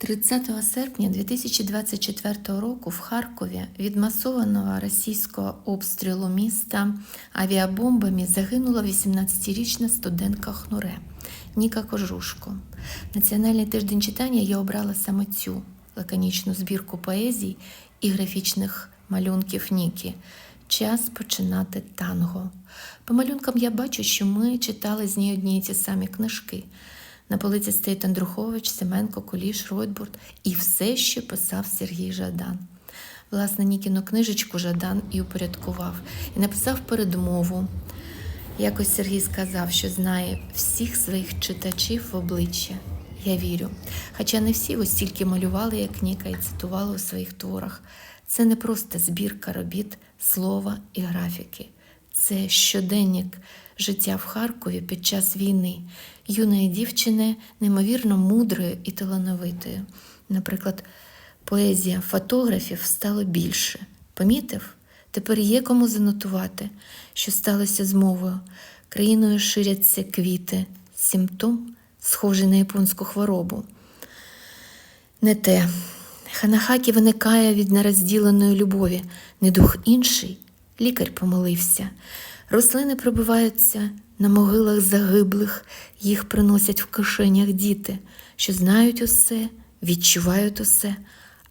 30 серпня 2024 року в Харкові від масованого російського обстрілу міста авіабомбами загинула 18-річна студентка Хнуре Ніка Кожушко. Національний тиждень читання я обрала саме цю лаконічну збірку поезій і графічних малюнків Ніки. Час починати танго. По малюнкам я бачу, що ми читали з ній одні й ті самі книжки. На полиці стоїть Андрухович, Семенко, Куліш, Ройтбурт і все, що писав Сергій Жадан. Власне, Нікіну книжечку Жадан і упорядкував, і написав передмову. Якось Сергій сказав, що знає всіх своїх читачів в обличчя. Я вірю. Хоча не всі ось тільки малювали, як Ніка, і цитували у своїх творах. Це не просто збірка робіт, слова і графіки. Це щоденник життя в Харкові під час війни, юної дівчини, неймовірно мудрої і талановитої. Наприклад, поезія фотографів стало більше. Помітив? Тепер є кому занотувати, що сталося з мовою. Країною ширяться квіти, симптом, схожий на японську хворобу. Не те. Ханахакі виникає від нерозділеної любові, не дух інший. Лікар помолився. Рослини пробиваються на могилах загиблих, їх приносять в кишенях діти, що знають усе, відчувають усе,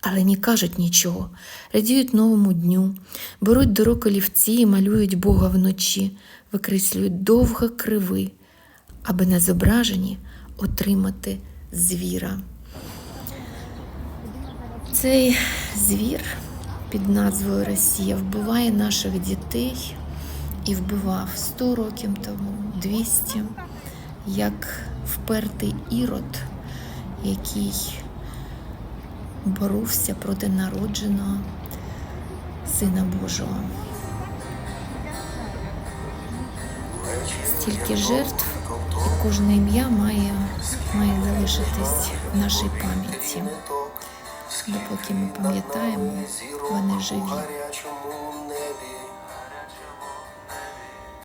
але не кажуть нічого, радіють новому дню, беруть до рук олівці і малюють Бога вночі, викреслюють довго криви, аби на зображенні отримати звіра. Цей звір під назвою Росія вбиває наших дітей і вбивав 100 років тому, 200, як впертий ірод, який боровся проти народженого Сина Божого. Стільки жертв, і кожне ім'я має, має залишитись в нашій пам'яті. Допоки ми пам'ятаємо, вони живі.